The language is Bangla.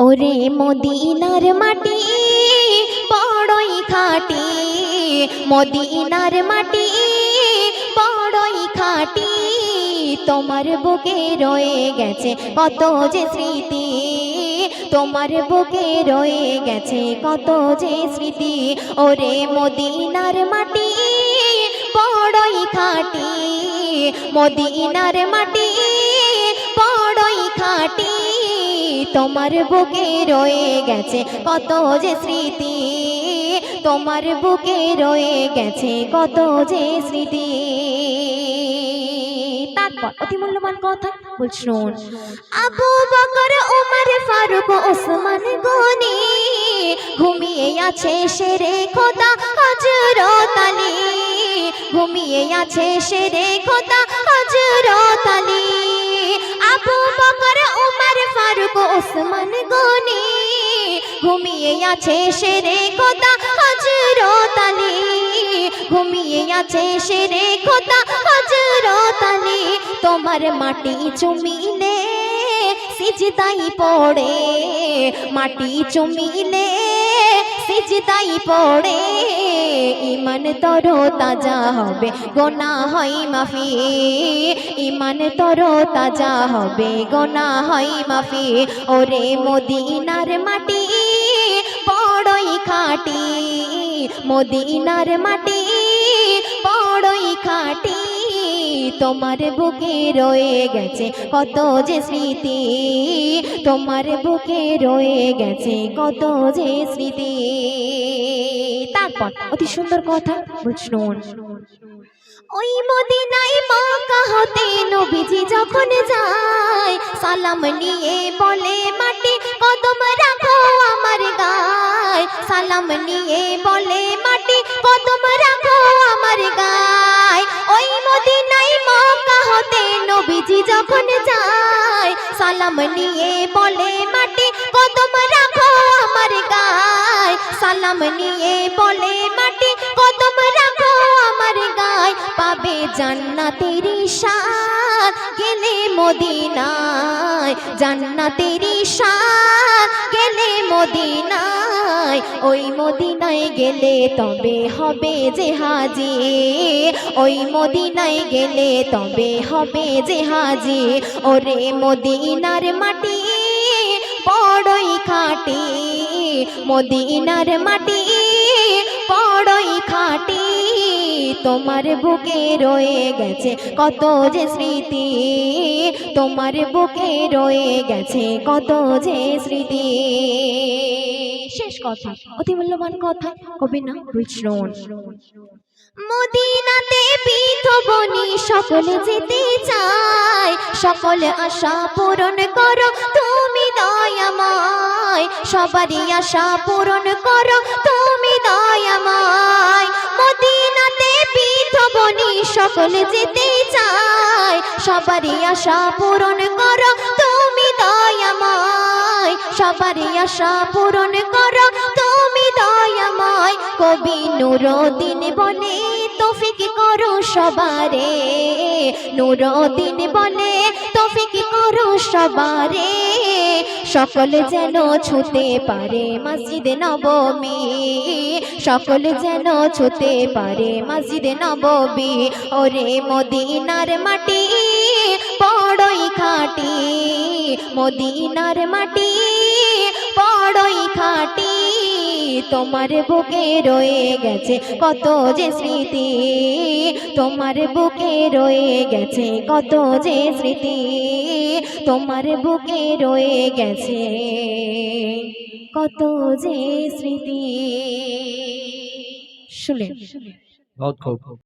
ওরে মদিনার মাটি, বড়ই খাটি। মদিনার মাটি, বড়ই খাটি। তোমার বুকে রয়ে গেছে কত যে স্মৃতি। তোমার বুকে রয়ে গেছে কত যে স্মৃতি। ওরে মদিনার মাটি, বড়ই খাটি। মদিনার মাটি, বড়ই খাটি। তোমার বুকে রয়ে গেছে কত যে স্মৃতি, তোমার বুকে রয়ে গেছে কত যে স্মৃতি। তারপর অতি মূল্যবান কথা, বল শুন। আবু বকর ওমর ফারুক, ওসমান গনি, ঘুমিয়ে আছে শেরে খোদা হজরত ঘুমিয়ে আছে খোদা ওসমান গনি, ঘুমিয়ে আছে সেরে খোদা হজরত আলী ঘুমিয়ে আছে সেরে খোদা হজরত আলী তোমার মাটি চুমিলে সিজদাই পড়ে, মাটি চুমিলে সিজদাই পড়ে ইমান তর তাজা হবে গোনা হয় মাফি। ইমান তর তাজা হবে গোনা হয় মাফি। ওরে মদিনার মাটি, বড়ই খাটি। মদিনার মাটি, বড়ই খাটি। তোমার বুকে রয়ে গেছে, কত যে স্মৃতি। তোমার বুকে রয়ে গেছে, কত যে স্মৃতি। তারপর, অতি সুন্দর কথা বুঝুন ওই মদিনায় মক্কা হতে নবীজি যখন যায়, সালাম নিয়ে বলে, মাটি কদম রাখো আমার গায়। সালাম নিয়ে বলে নবীজি যখন যায় সালাম নিয়ে বলে মাটি, কদম রাখো আমার গায়। সালাম নিয়ে বলে মাটি, কদম রাখো আমার গায়। পাবে জান্নাতের স্বাদ গেলে মদিনায়। জান্নাতের স্বাদ গেলে মদিনায়, ওই মদিনায় গেলে তবে হবে যে হাজি ওই মদিনায় গেলে তবে হবে যে হাজি ওরে মদিনার মাটি বড়ই খাটি, মদিনার মাটি বড়ই খাটি। তোমার বুকে রয়ে গেছে কত যে স্মৃতি, তোমার বুকে রয়ে গেছে কত যে স্মৃতি। শেষ কথা, অতি মূল্যবান কথা, কবি না বুঝুন মদিনাতে বিধবনি সকলে যেতে চায়, সকলে আশা পূরণ করো তুমি দয়াময়, সবারই আশা পূরণ করো তুমি দয়াময়। মদিনাতে বিধবনি সকলে যেতে চায়। সবারই আশা পূরণ করো, তুমি দয়াময়। সবারই আশা পূরণ করো, তুমি দয়াময়। কবি নুরদিন বলে, তৌফিক করো সবারে। নুরদিন বলে, তৌফিক করো সবারে। সকল যেন ছুতে পারে মসজিদ নবমী। সকল যেন ছুতে পারে মসজিদ নবমী ওরে মদিনার মাটি, বড়ই খাটি। মদিনার মাটি, বড়ই খাটি। তোমার বুকে রয়ে গেছে কত যে স্মৃতি। তোমার বুকে রয়ে গেছে কত যে স্মৃতি। তোমার বুকে রয়ে গেছে। কত যে স্মৃতি। শুনে বহুত খুব।